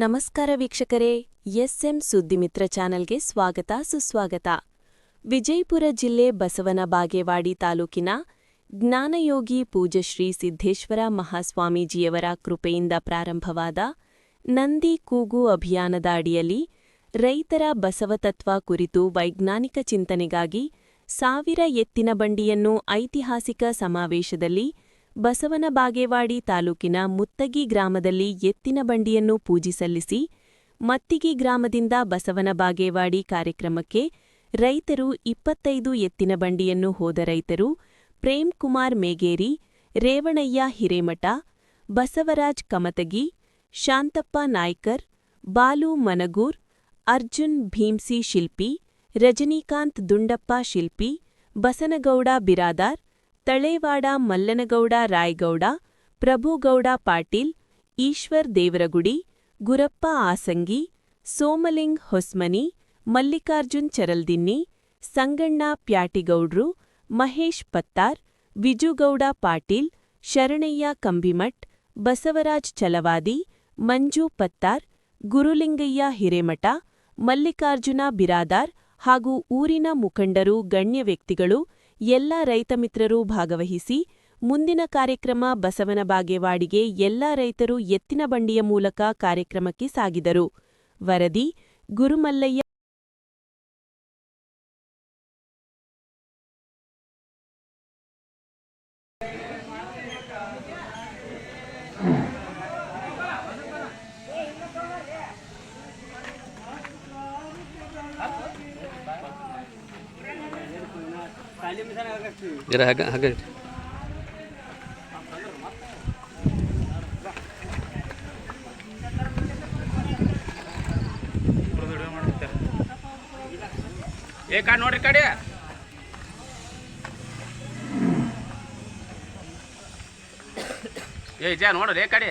ನಮಸ್ಕಾರ ವೀಕ್ಷಕರೇ, ಎಸ್ಎಂ ಸುದ್ದಿಮಿತ್ರ ಚಾನೆಲ್ಗೆ ಸ್ವಾಗತ, ಸುಸ್ವಾಗತ. ವಿಜಯಪುರ ಜಿಲ್ಲೆ ಬಸವನ ಬಾಗೇವಾಡಿ ತಾಲೂಕಿನ ಜ್ಞಾನಯೋಗಿ ಪೂಜಶ್ರೀ ಸಿದ್ದೇಶ್ವರ ಮಹಾಸ್ವಾಮೀಜಿಯವರ ಕೃಪೆಯಿಂದ ಪ್ರಾರಂಭವಾದ ನಂದಿ ಕೂಗು ಅಭಿಯಾನದ ಅಡಿಯಲ್ಲಿ ರೈತರ ಬಸವತತ್ವ ಕುರಿತು ವೈಜ್ಞಾನಿಕ ಚಿಂತನೆಗಾಗಿ ಸಾವಿರ ಎತ್ತಿನ ಬಂಡಿಯನ್ನು ಐತಿಹಾಸಿಕ ಸಮಾವೇಶದಲ್ಲಿ ಬಸವನ ಬಾಗೇವಾಡಿ ತಾಲೂಕಿನ ಮುತ್ತಗಿ ಗ್ರಾಮದಲ್ಲಿ ಎತ್ತಿನ ಬಂಡಿಯನ್ನು ಪೂಜೆ ಸಲ್ಲಿಸಿ, ಮತ್ತಿಗಿ ಗ್ರಾಮದಿಂದ ಬಸವನ ಬಾಗೇವಾಡಿ ಕಾರ್ಯಕ್ರಮಕ್ಕೆ ರೈತರು ಇಪ್ಪತ್ತೈದು ಎತ್ತಿನ ಬಂಡಿಯನ್ನು ಹೋದ ರೈತರು ಪ್ರೇಮ್ ಕುಮಾರ್ ಮೇಗೇರಿ, ರೇವಣಯ್ಯ ಹಿರೇಮಠ, ಬಸವರಾಜ್ ಕಮತಗಿ, ಶಾಂತಪ್ಪ ನಾಯ್ಕರ್, ಬಾಲು ಮನಗೂರ್, ಅರ್ಜುನ್ ಭೀಮ್ಸಿ ಶಿಲ್ಪಿ, ರಜನೀಕಾಂತ್ ದುಂಡಪ್ಪ ಶಿಲ್ಪಿ, ಬಸನಗೌಡ ಬಿರಾದಾರ್ ತಳೇವಾಡ ಮಲ್ಲನಗೌಡ ರಾಯಗೌಡ, ಪ್ರಭುಗೌಡ ಪಾಟೀಲ್, ಈಶ್ವರ್ ದೇವರಗುಡಿ, ಗುರಪ್ಪ ಆಸಂಗಿ, ಸೋಮಲಿಂಗ್ ಹೊಸ್ಮನಿ, ಮಲ್ಲಿಕಾರ್ಜುನ್ ಚರಲ್ದಿನ್ನಿ, ಸಂಗಣ್ಣ ಪ್ಯಾಟಿಗೌಡ್ರು, ಮಹೇಶ್ ಪತ್ತಾರ್, ವಿಜುಗೌಡ ಪಾಟೀಲ್, ಶರಣಯ್ಯ ಕಂಬಿಮಠ್, ಬಸವರಾಜ್ ಚಲವಾದಿ, ಮಂಜು ಪತ್ತಾರ್, ಗುರುಲಿಂಗಯ್ಯ ಹಿರೇಮಠ, ಮಲ್ಲಿಕಾರ್ಜುನ ಬಿರಾದಾರ್ ಹಾಗೂ ಊರಿನ ಮುಖಂಡರು ಗಣ್ಯ ವ್ಯಕ್ತಿಗಳು ಎಲ್ಲ ರೈತ ಮಿತ್ರರು ಭಾಗವಹಿಸಿ ಮುಂದಿನ ಕಾರ್ಯಕ್ರಮ ಬಸವನ ಬಾಗೇವಾಡಿಗೆ ಎಲ್ಲ ರೈತರು ಎತ್ತಿನ ಬಂಡಿಯ ಮೂಲಕ ಕಾರ್ಯಕ್ರಮಕ್ಕೆ ಸಾಗಿದರು. ವರದಿ ಗುರುಮಲ್ಲಯ್ಯ ಜರ ಹಾಗೆ ಹಾಗೆ ಏ ಕಾ ನೋಡ್ರಿ ಕಡೆ. ಏ ಜಾ ನೋಡ್ರಿ ಏ ಕಡೆ.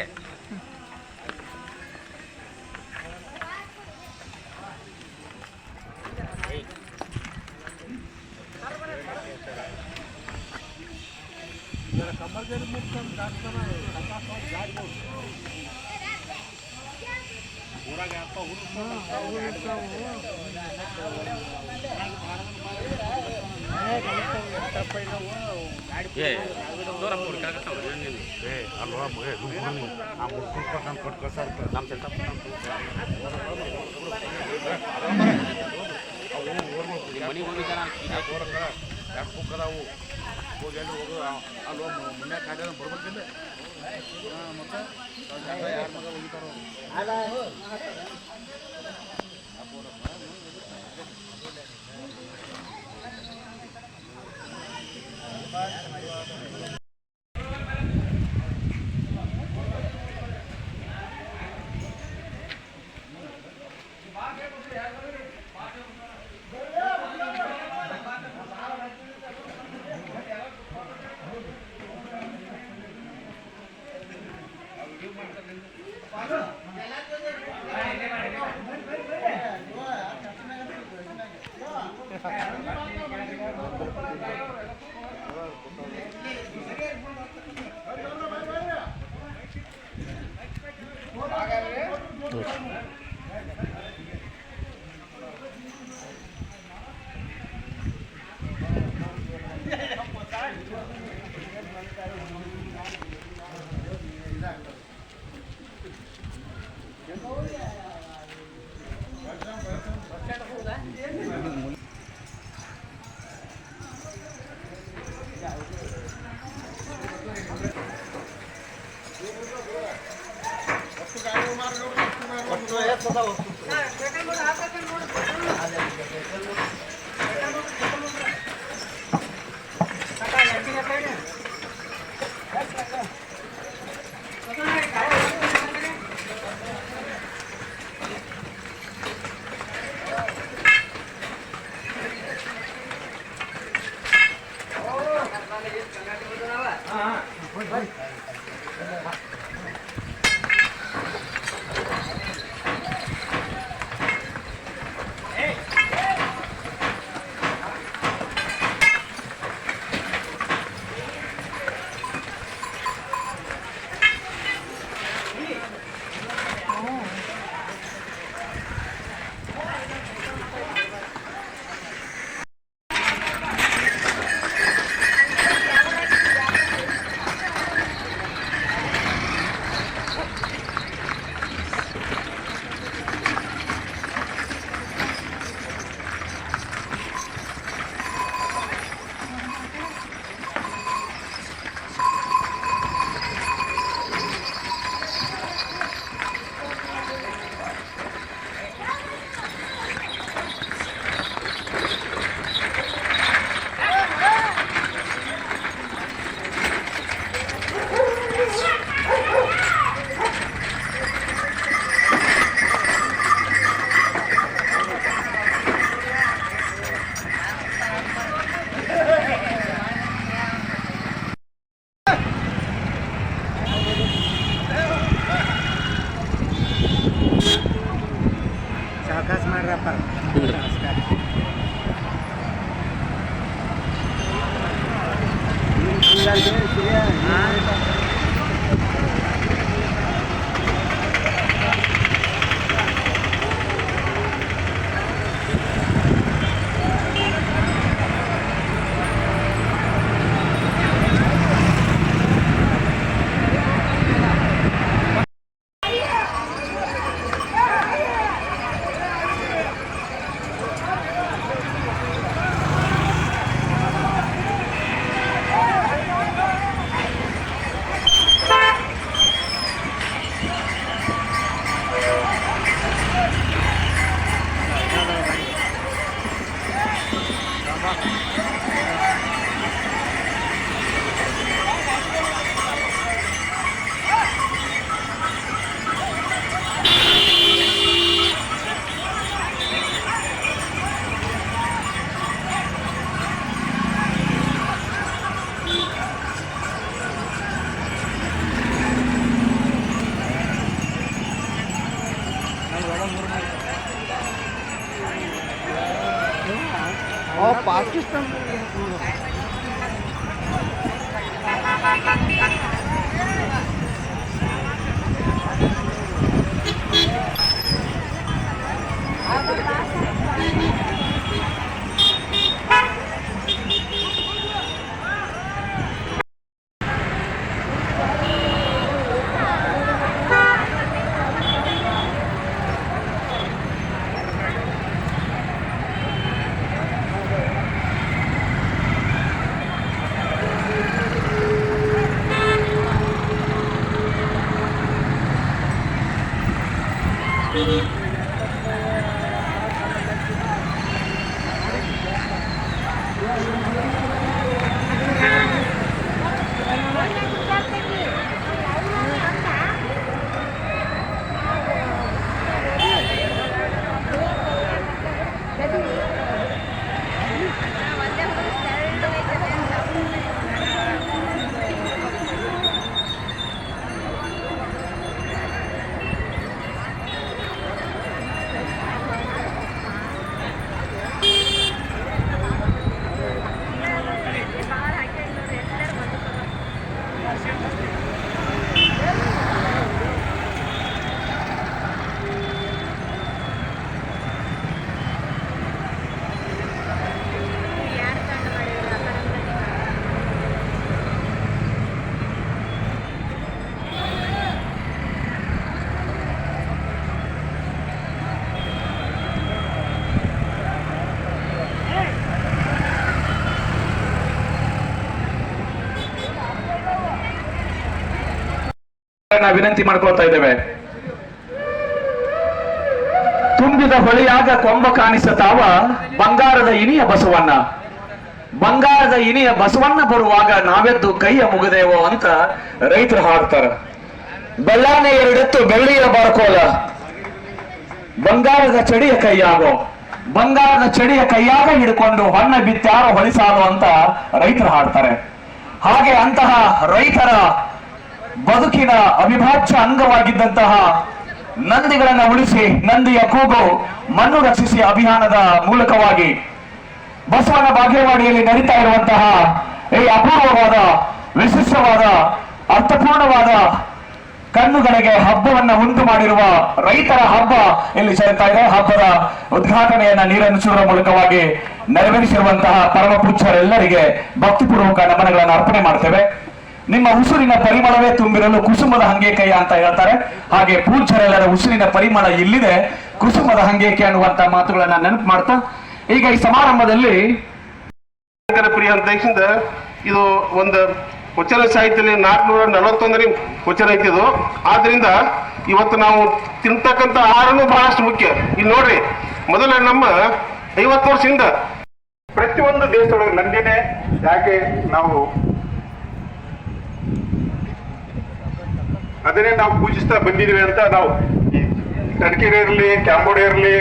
ಏ ದೂರ ಕೊಡಿ ಕಾಗತ್ತಾವ ನೀನು. ಏ ಅಲ್ವಾ ಮಗ ಮುರ್ನಿ. ಆ ಮುಸ್ಲಿಂ ಪಕ್ಕಂತ ಕೊಟ್ಟು ಕಳ್ಸಾರ ನಮ್ಮ ಚೆಂತ ಮನೆಗೆ ಹೋಗಿದ್ದ ನಾನು ಕೀಜೆ ಯಾಕೆ ಅದಾವು ಹೋಗಿ ಎಲ್ಲಿ ಹೋಗೋದು ಅಲ್ಲಿ ಮುನ್ನೆ ಕಾಯ್ದೆ ಬರ್ಬೇಕಿಲ್ಲ. ಮತ್ತೆ ಯಾರ ಮಗ ಹೋಗಿತಾರೋ কথা বলছি ನಾವು ವಿನಂತಿ ಮಾಡ್ಕೊಳ್ತಾ ಇದ್ದೇವೆ. ತುಂಬಿದ ಹೊಳೆಯಾಗ ಕೊಂಬ ಕಾಣಿಸತಾವ ಬಂಗಾರದ ಇನಿಯ ಬಸವಣ್ಣ. ಬಂಗಾರದ ಇನಿಯ ಬಸವಣ್ಣ ಬರುವಾಗ ನಾವೆದ್ದು ಕೈಯ ಮುಗದೇವೋ ಅಂತ ರೈತರು ಹಾಡ್ತಾರ. ಬೆಳ್ಳಾನೆ ಎರಡೆತ್ತು ಬೆಳ್ಳಿಯ ಬಾರ್ಕೋಲ. ಬಂಗಾರದ ಚಡಿಯ ಕೈಯಾಗೋ, ಬಂಗಾರದ ಚಡಿಯ ಕೈಯಾಗ ಹಿಡ್ಕೊಂಡು ಹೊನ್ನ ಬಿತ್ತಾರೋ ಹೊಳಿಸಾಲು ಅಂತ ರೈತರು ಹಾಡ್ತಾರೆ. ಹಾಗೆ ಅಂತಹ ರೈತರ ಬದುಕಿನ ಅವಿಭಾಜ್ಯ ಅಂಗವಾಗಿದ್ದಂತಹ ನಂದಿಗಳನ್ನ ಉಳಿಸಿ ನಂದಿಯ ಕೂಗು ಮಣ್ಣು ರಕ್ಷಿಸಿ ಅಭಿಯಾನದ ಮೂಲಕವಾಗಿ ಬಸವನ ಬಾಗೇವಾಡಿಯಲ್ಲಿ ನಡೀತಾ ಇರುವಂತಹ ಈ ಅಪೂರ್ವವಾದ, ವಿಶಿಷ್ಟವಾದ, ಅರ್ಥಪೂರ್ಣವಾದ ಕಣ್ಣುಗಳಿಗೆ ಹಬ್ಬವನ್ನ ಉಂಟು ಮಾಡಿರುವ ರೈತರ ಹಬ್ಬ ಇಲ್ಲಿ ಸೇರ್ತಾ ಇದೆ. ಹಬ್ಬದ ಉದ್ಘಾಟನೆಯನ್ನ ನೀರನ್ನಿಸುವ ಮೂಲಕವಾಗಿ ನೆರವೇರಿಸಿರುವಂತಹ ಪರಮ ಪೂಜ್ಯರೆಲ್ಲರಿಗೆ ಭಕ್ತಿಪೂರ್ವಕ ನಮನಗಳನ್ನು ಅರ್ಪಣೆ ಮಾಡ್ತೇವೆ. ನಿಮ್ಮ ಉಸಿರಿನ ಪರಿಮಳವೇ ತುಂಬಿರಲು ಕುಸುಮದ ಹಂಗೇಕಯ್ಯ ಅಂತ ಹೇಳ್ತಾರೆ. ಹಾಗೆ ಪೂಜ್ಯರೆಲ್ಲರ ಉಸಿರಿನ ಪರಿಮಳ ಇಲ್ಲಿದೆ. ಕುಸುಮದ ಹಂಗೇಕೆ ಅನ್ನುವಂತ ಮಾತುಗಳನ್ನ ನೆನಪು ಮಾಡ್ತಾ. ಈಗ ಈ ಸಮಾರಂಭದಲ್ಲಿ ಪ್ರಿಯ ಇದು ಒಂದು ವಚನ ಸಾಹಿತ್ಯದಲ್ಲಿ ನಾಲ್ಕುನೂರ ನಲವತ್ತೊಂದನೇ ವಚನ ಐತಿ ಇದು. ಆದ್ರಿಂದ ಇವತ್ತು ನಾವು ತಿಂತಕ್ಕಂಥ ಆಹಾರನೂ ಬಹಳಷ್ಟು ಮುಖ್ಯ. ಇಲ್ಲಿ ನೋಡ್ರಿ, ಮೊದಲ ನಮ್ಮ ಐವತ್ತು ವರ್ಷದಿಂದ ಪ್ರತಿಯೊಂದು ದೇಶದೊಳಗೆ ನಂದಿನೇ. ಯಾಕೆ ನಾವು ಅದನ್ನೇ ನಾವು ಪೂಜಿಸ್ತಾ ಬಂದಿದ್ದೀವಿ ಅಂತ ನಾವು ಈ ಇರಲಿ, ಕ್ಯಾಂಬೋಡಿಯಾ ಇರಲಿ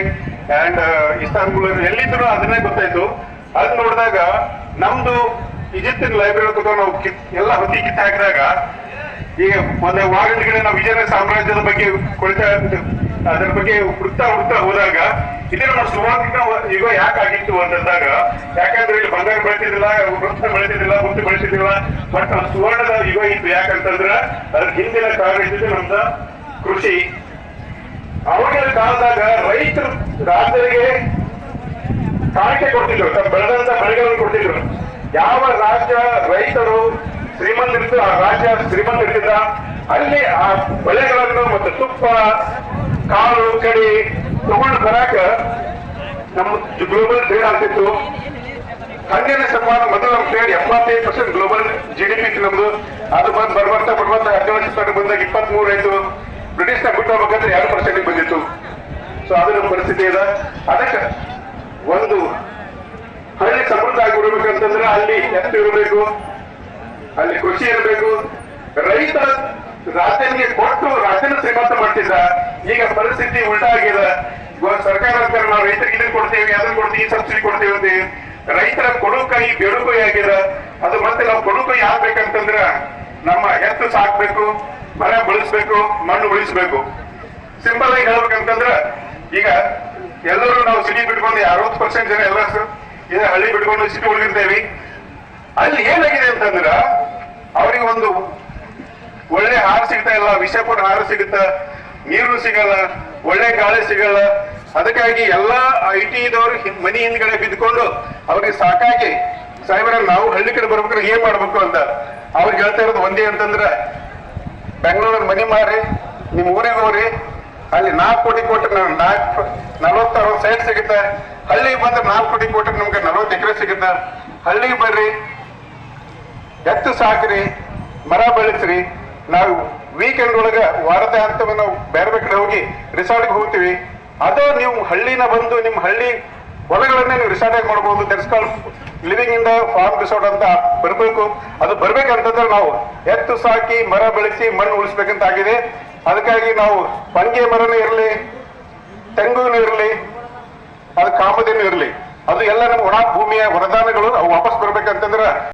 ಅಂಡ್ ಇಸ್ತಾನ್ಬುಲ್ ಎಲ್ಲಿದ್ರು ಅದನ್ನೇ ಗೊತ್ತಾಯ್ತು. ಅದ್ ನೋಡಿದಾಗ ನಮ್ದು ಈಜಿಪ್ತಿನ ಲೈಬ್ರರಿ ತಗೋ ನಾವು ಎಲ್ಲ ಹೊತ್ತಿ ಕಿತ್ತ ಹಾಕಿದಾಗ ಈಗ ವಾರದ ಕಡೆ ನಾವು ವಿಜಯನಗರ ಸಾಮ್ರಾಜ್ಯದ ಬಗ್ಗೆ ಕುಳಿತಾ ಅದರ ಬಗ್ಗೆ ಹುಡ್ತಾ ಹುಡ್ತಾ ಹೋದಾಗ ಇದೇ ನಮ್ಮ ಸುವಾರ್ತಿಕ ಯುಗ ಯಾಕಾಗಿತ್ತು ಅಂತಂದಾಗ, ಯಾಕಂದ್ರೆ ಇಲ್ಲಿ ಬಂಗಾರ ಬೆಳೆತಿದ್ದಿಲ್ಲ ವೃತ್ತ ಬೆಳೆತಿದ್ದಿಲ್ಲ ಮುತ್ತು ಬೆಳೆಸಿದಿಲ್ಲ ಬಟ್ ಸುವರ್ಣದ ಯುಗ ಇತ್ತು ಯಾಕಂತಂದ್ರ ಅದ್ರ ಹಿಂದಿನ ಕಾರಣ ಇದ್ದಿದ್ದು ನಮ್ದ ಕೃಷಿ. ಅವಾಗಿನ ಕಾಲದಾಗ ರೈತರು ರಾಜರಿಗೆ ಕಾಣಿಕೆ ಕೊಡ್ತಿದ್ರು, ತಮ್ಮ ಬೆಳೆದಂತ ಬೆಳೆಗಳನ್ನು ಕೊಡ್ತಿದ್ರು. ಯಾವ ರಾಜ್ಯ ರೈತರು ಶ್ರೀಮಂತರಿದ್ದು ಆ ರಾಜ್ಯ ಶ್ರೀಮಂತರಿದ್ದ ಅಲ್ಲಿ ಆ ಬೆಳೆಗಳನ್ನು ಮತ್ತು ತುಪ್ಪ ಕಾಳು ಕಡಿ ತಗೊಂಡು ಬರಾಕ ನಮ್ಮ ಗ್ಲೋಬಲ್ ಟ್ರೇಡ್ ಆಗ್ತಿತ್ತು. ಹನ್ನೆರಡನೇ ಶತಮಾನ ಮೊದಲು ನಮ್ಮ ಟ್ರೇಡ್ ಎಪ್ಪತ್ತೈದು percent global G D P ನಮ್ದು. ಅದು ಬಂದು ಬರ್ಬರ್ತಾ ಬರ್ಬರ್ತಾ ಹದಿನೇಳು ಶತಮಾನ ಬಂದಾಗ ಇಪ್ಪತ್ತ್ ಮೂರು ಆಯ್ತು ಬ್ರಿಟಿಷ್ನ ಬಿಟ್ಟು ಹೋಗ್ಬೇಕಂದ್ರೆ ಎರಡು ಪರ್ಸೆಂಟ್ ಬಂದಿತ್ತು. ಸೊ ಅದು ನಮ್ಮ ಪರಿಸ್ಥಿತಿ ಇದೆ ಅದಕ್ಕೆ ಒಂದು ಹಳ್ಳಿ ಸಮೃದ್ಧ ಆಗಿರ್ಬೇಕಂತಂದ್ರೆ ಅಲ್ಲಿ ಎತ್ತು ಇರಬೇಕು, ಅಲ್ಲಿ ಕೃಷಿ ಇರಬೇಕು. ರೈತ ರಾಜ್ಯನಿಗೆ ಕೊಟ್ಟು ರಾಜ್ಯನ ಶ್ರೀಮಂತ ಮಾಡ್ತಿದ್ದ ಈಗ ಪರಿಸ್ಥಿತಿ ಉಲ್ಟಾ ಆಗಿದೆ. ಇವಾಗ ಸರ್ಕಾರ ಅಂತಾರೆ, ನಾವು ರೈತರಿಗೆ ಇದನ್ನ ಕೊಡ್ತೇವೆ, ಅದನ್ನ ಕೊಡ್ತೀವಿ, ಸಬ್ಸಿಡಿ ಕೊಡ್ತೇವೆ ಅಂತ ರೈತರ ಕೊಡು ಕೈ ಆಗಿದೆ. ಅದು ಮತ್ತೆ ನಾವು ಕೊಡು ಕೈ ಆಗ್ಬೇಕಂತಂದ್ರ ನಮ್ಮ ಎತ್ತು ಸಾಕ್ಬೇಕು, ಮರ ಬೆಳೆಸ್ಬೇಕು, ಮಣ್ಣು ಉಳಿಸ್ಬೇಕು. ಸಿಂಪಲ್ ಆಗಿ ಹೇಳ್ಬೇಕಂತಂದ್ರ, ಈಗ ಎಲ್ಲರೂ ನಾವು ಸಿಟಿ ಬಿಟ್ಕೊಂಡು ಅರವತ್ತು ಪರ್ಸೆಂಟ್ ಜನ ಎಲ್ಲ ಇದೇ ಹಳ್ಳಿ ಬಿಟ್ಕೊಂಡು ಸಿಟಿ ಉಳಿದಿರ್ತೇವೆ. ಅಲ್ಲಿ ಏನಾಗಿದೆ ಅಂತಂದ್ರ, ಅವ್ರಿಗೆ ಒಂದು ಒಳ್ಳೆ ಆಹಾರ ಸಿಗ್ತಾ ಇಲ್ಲ, ವಿಷಪೂರ್ಣ ಆಹಾರ ಸಿಗುತ್ತ. ನೀರು ಸಿಗಲ್ಲ, ಒಳ್ಳೆ ಗಾಳಿ ಸಿಗಲ್ಲ. ಅದಕ್ಕಾಗಿ ಎಲ್ಲಾ ಐ ಟಿ ಇದವರು ಮನಿ ಹಿಂದ್ಗಡೆ ಬಿದ್ದುಕೊಂಡು ಅವ್ರಿಗೆ ಸಾಕಾಗಿ, ಸಾಹೇಬ್ರ, ನಾವು ಹಳ್ಳಿ ಕಡೆ ಬರ್ಬೇಕಾದ್ರೆ ಏನ್ ಮಾಡ್ಬೇಕು ಅಂತ. ಅವ್ರಿಗೆ ಹೇಳ್ತಾ ಇರೋದು ಒಂದೇ ಅಂತಂದ್ರ ಬೆಂಗಳೂರಲ್ಲಿ ಮನಿ ಮಾರಿ, ನಿಮ್ ಊರಿಗೆ ಹೋಗ್ರಿ. ಅಲ್ಲಿ ನಾಲ್ಕು ಕೋಟಿ ಕೋಟಿ ನಾಲ್ಕು ನಲ್ವತ್ತು ಅರವತ್ತು ಸೈಟ್ ಸಿಗುತ್ತೆ. ಹಳ್ಳಿಗೆ ಬಂದ್ರೆ ನಾಲ್ಕು ಕೋಟಿ ಕೊಟ್ಟರೆ ನಮ್ಗೆ ನಲವತ್ತು ಎಕರೆ ಸಿಗುತ್ತೆ. ಹಳ್ಳಿಗೆ ಬರ್ರಿ, ಎತ್ತು ಸಾಕ್ರಿ, ಮರ ಬೆಳೆಸ್ರಿ. ನಾವು ವೀಕೆಂಡ್ ಒಳಗ ವಾರದ ಹಂತವನ್ನು ನಾವು ಬೇರೆ ಬೇರೆ ಕಡೆ ಹೋಗಿ ರಿಸಾರ್ಟ್ಗೆ ಹೋಗ್ತೀವಿ. ಅದು ನೀವು ಹಳ್ಳಿನ ಬಂದು ನಿಮ್ಮ ಹಳ್ಳಿ ಹೊಲಗಳನ್ನೇ ನೀವು ರಿಸಾರ್ಟ್ ಆಗಿ ಮಾಡ್ಬೋದು. Call living in the farm resort ಅಂತ ಬರಬೇಕು. ಅದು ಬರ್ಬೇಕಂತಂದ್ರೆ ನಾವು ಎತ್ತು ಸಾಕಿ ಮರ ಬೆಳೆಸಿ ಮಣ್ಣು ಉಳಿಸ್ಬೇಕಂತ ಆಗಿದೆ. ಅದಕ್ಕಾಗಿ ನಾವು ಪಂಗೆ ಮರನೂ ಇರಲಿ, ತೆಂಗುನೂ ಇರಲಿ, ಅದು ಕಾಮದೇನು ಇರಲಿ. ಅದು ಎಲ್ಲ ನಮ್ಮ ಒಣ ಭೂಮಿಯ ವರದಾನಗಳು ಅವು ವಾಪಸ್ ಬರ್ಬೇಕಂತಂದ್ರೆ